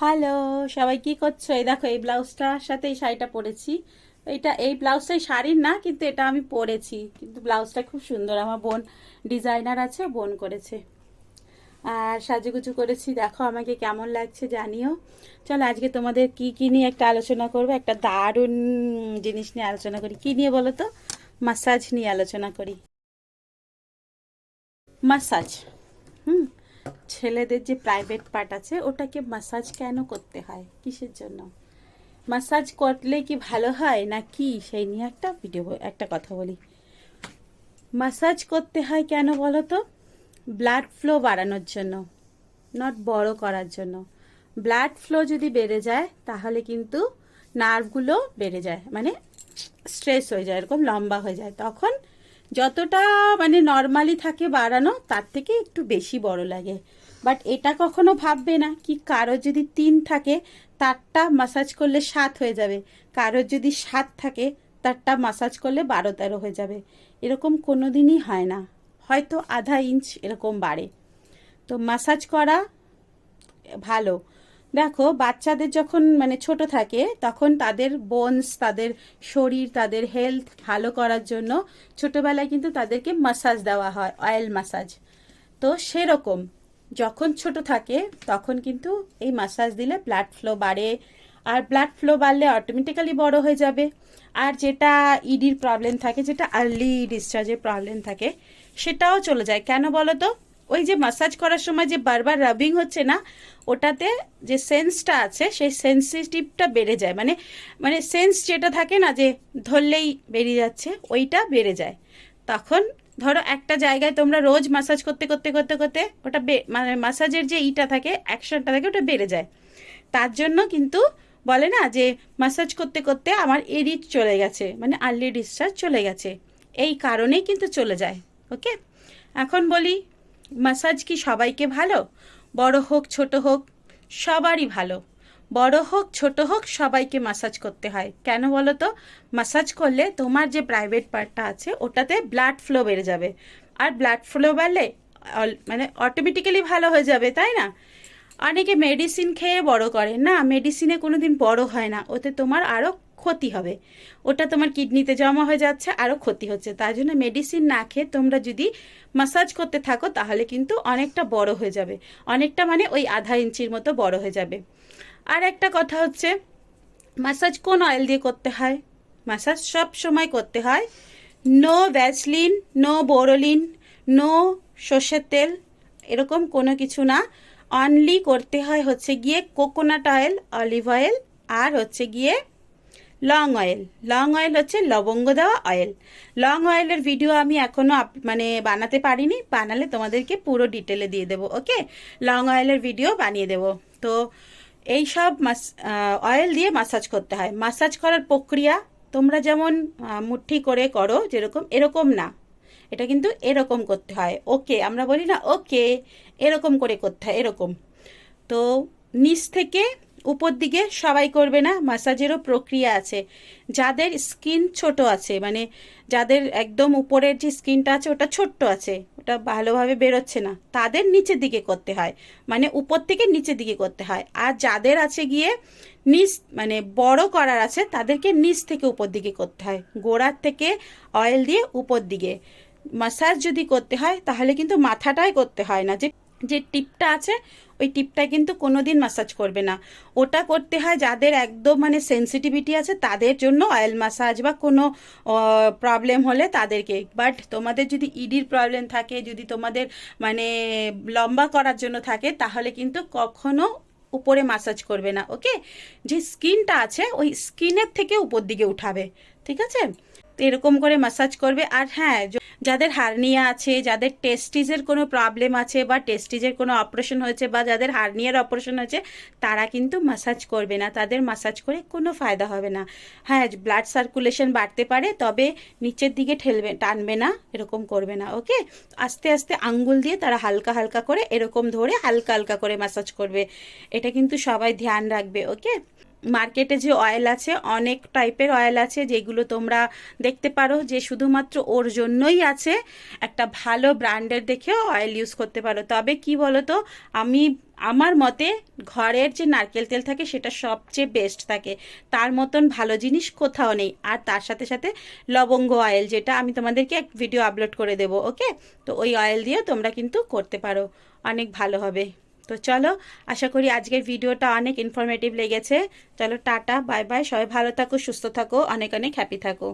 Hello সবাই কি করছ? এই দেখো, এই ব্লাউজটার সাথে এই শাড়িটা পরেছি। এটা, এই ব্লাউজটাই শাড়ির না, কিন্তু এটা আমি পরেছি। কিন্তু ব্লাউজটা খুব সুন্দর। আমার বোন ডিজাইনার আছে, বোন করেছে। আর সাজুগুজু করেছি। দেখো, আমাকে কেমন লাগছে জানিও। চলো, আজকে তোমাদের কি কি নিয়ে একটা আলোচনা করব? একটা দারুণ জিনিস নিয়ে আলোচনা করি। কি নিয়ে বলো তো? মাসাজ নিয়ে আলোচনা করি। মাসাজ। ছেলেদের যে প্রাইভেট পার্ট আছে, ওটাকে মাসাজ কেন করতে হয়? কিসের জন্য? মাসাজ করলে কি ভালো হয় না কি? সেই নিয়ে একটা ভিডিও একটা কথা বলি। মাসাজ করতে হয় কেন বলো তো ব্লাড ফ্লো বাড়ানোর জন্য নট বড় করার জন্য। ব্লাড ফ্লো যদি বেড়ে যায়, তাহলে কিন্তু নার্ভগুলো বেড়ে যায় মানে স্ট্রেস হয়ে যায়, এরকম লম্বা হয়ে যায়। তখন যতটা মানে নর্মালি থাকে বাড়ানো, তার থেকে একটু বেশি বড় লাগে। বাট এটা কখনো ভাববে না কি কারোর যদি তিন থাকে, তারটা মাসাজ করলে সাত হয়ে যাবে। কারোর যদি সাত থাকে, তারটা মাসাজ করলে বারো তেরো হয়ে যাবে। এরকম কোনো দিনই হয় না। হয়তো আধা ইঞ্চ এরকম বাড়ে। তো মাসাজ করা ভালো। দেখো, বাচ্চাদের যখন মানে ছোট থাকে, তখন তাদের বোনস তাদের শরীর, তাদের হেলথ ভালো করার জন্য ছোটবেলায় কিন্তু তাদেরকে মাসাজ দেওয়া হয় অয়েল মাসাজ তো সেরকম, যখন ছোট থাকে, তখন কিন্তু এই মাসাজ দিলে ব্লাড ফ্লো বাড়ে, আর ব্লাড ফ্লো বাড়লে অটোমেটিক্যালি বড় হয়ে যাবে। আর যেটা ইডির প্রবলেম থাকে, যেটা আর্লি ডিসচার্জের প্রবলেম থাকে, সেটাও চলে যায়। কেন বলো তো ওই যে মাসাজ করার সময় যে বারবার রাবিং হচ্ছে না, ওটাতে যে সেন্সটা আছে, সেই সেন্সিটিভটা বেড়ে যায়। মানে মানে সেন্স যেটা থাকে না যে ধরলেই বেরিয়ে যাচ্ছে, ওইটা বেড়ে যায়। তখন ধরো একটা জায়গায় তোমরা রোজ মাসাজ করতে করতে করতে করতে ওটা মানে মাসাজের যে ইটা থাকে অ্যাকশনটা থাকে, ওটা বেড়ে যায়। তার জন্য কিন্তু বলে না যে মাসাজ করতে করতে আমার এরিট চলে গেছে মানে আর্লি ডিসচার্জ চলে গেছে। এই কারণেই কিন্তু চলে যায় ওকে এখন বলি মাসাজ কি সবাইকে ভালো? বড় হোক, ছোট হোক, সবারই ভালো। বড় হোক, ছোট হোক, সবাইকে মাসাজ করতে হয়। কেন বলো তো? মাসাজ করলে তোমার যে প্রাইভেট পার্টটা আছে, ওটাতে ব্লাড ফ্লো বেড়ে যাবে। আর ব্লাড ফ্লো বাড়লে মানে অটোমেটিক্যালি ভালো হয়ে যাবে, তাই না? অনেকে মেডিসিন খেয়ে বড় করে। না মেডিসিনে কোনো দিন বড় হয় না। ওতে তোমার আরও ক্ষতি হবে। ওটা তোমার কিডনিতে জমা হয়ে যাচ্ছে, আরও ক্ষতি হচ্ছে। তার জন্য মেডিসিন না খেয়ে তোমরা যদি মাসাজ করতে থাকো, তাহলে কিন্তু অনেকটা বড় হয়ে যাবে। অনেকটা মানে ওই আধা ইঞ্চির মতো বড় হয়ে যাবে। আর একটা কথা হচ্ছে মাসাজ কোন অয়েল দিয়ে করতে হয়? মাসাজ সব সময় করতে হয়। No Vaseline no Boroline no সর্ষের তেল, এরকম কোনো কিছু না। অনলি করতে হয় হচ্ছে গিয়ে কোকোনাট অয়েল অলিভ অয়েল আর হচ্ছে গিয়ে লং অয়েল লং অয়েল হচ্ছে লবঙ্গ দেওয়া অয়েল লং অয়েলের ভিডিও আমি এখনও মানে বানাতে পারিনি। বানালে তোমাদেরকে পুরো ডিটেলে দিয়ে দেবো ওকে লং অয়েলের ভিডিও বানিয়ে দেবো। তো এই সব মাস অয়েল দিয়ে মাসাজ করতে হয়। মাসাজ করার প্রক্রিয়া তোমরা যেমন মুঠি করে করো যেরকম, এরকম না। এটা কিন্তু এরকম করতে হয়। ওকে আমরা বলি না ওকে এরকম করে করতে হয়, এরকম। তো নিচ থেকে উপর দিকে সবাই করবে না, মাসাজেরও প্রক্রিয়া আছে। যাদের স্কিন ছোট আছে মানে যাদের একদম উপরের যে স্কিনটা আছে, ওটা ছোট্ট আছে, ওটা ভালোভাবে বেরোচ্ছে না, তাদের নিচের দিকে করতে হয় মানে উপর থেকে নিচের দিকে করতে হয়। আর যাদের আছে গিয়ে নিচ মানে বড় করার আছে, তাদেরকে নিচ থেকে উপর দিকে করতে হয়, গোড়ার থেকে অয়েল দিয়ে উপর দিকে। মাসাজ যদি করতে হয়, তাহলে কিন্তু মাথাটাই করতে হয় না যে যে টিপটা আছে, ওই টিপটা কিন্তু কোনো দিন মাসাজ করবে না। ওটা করতে হয় যাদের একদম মানে সেন্সিটিভিটি আছে, তাদের জন্য অয়েল মাসাজ বা কোনো প্রবলেম হলে তাদেরকে। বাট তোমাদের যদি ইডির প্রবলেম থাকে, যদি তোমাদের মানে লম্বা করার জন্য থাকে, তাহলে কিন্তু কখনো উপরে মাসাজ করবে না ওকে যে স্কিনটা আছে, ওই স্কিনের থেকে উপর দিকে উঠাবে, ঠিক আছে? এরকম করে মাসাজ করবে। আর হ্যাঁ যাদের হার্নিয়া আছে, যাদের টেস্টিজের কোনো প্রবলেম আছে বা টেস্টিজের কোনো অপারেশন হয়েছে বা যাদের হার্নিয়ার অপারেশন হয়েছে, তারা কিন্তু মাসাজ করবে না। তাদের মাসাজ করে কোনো ফায়দা হবে না। হ্যাঁ ব্লাড সার্কুলেশন বাড়তে পারে, তবে নিচের দিকে ঠেলবে, টানবে না, এরকম করবে না ওকে আস্তে আস্তে আঙ্গুল দিয়ে তারা হালকা হালকা করে এরকম ধরে হালকা হালকা করে মাসাজ করবে। এটা কিন্তু সবাই ধ্যান রাখবে ওকে মার্কেটে যে অয়েল আছে, অনেক টাইপের অয়েল আছে যেগুলো তোমরা দেখতে পারো যে শুধুমাত্র ওর জন্যই আছে। একটা ভালো ব্র্যান্ডের দেখেও অয়েল ইউজ করতে পারো। তবে কি বলো তো আমি, আমার মতে ঘরের যে নারকেল তেল থাকে সেটা সবচেয়ে বেস্ট থাকে। তার মতন ভালো জিনিস কোথাও নেই। আর তার সাথে সাথে লবঙ্গ অয়েল যেটা আমি তোমাদেরকে এক ভিডিও আপলোড করে দেবো ওকে তো ওই অয়েল দিয়ে তোমরা কিন্তু করতে পারো। অনেক ভালো হবে। তো চলো, আশা করি আজকের ভিডিওটা অনেক ইনফরমেটিভ লেগেছে। চলো, টাটা বাই বাই সবাই ভালো থাকো, সুস্থ থাকো, অনেক অনেক হ্যাপি থাকো।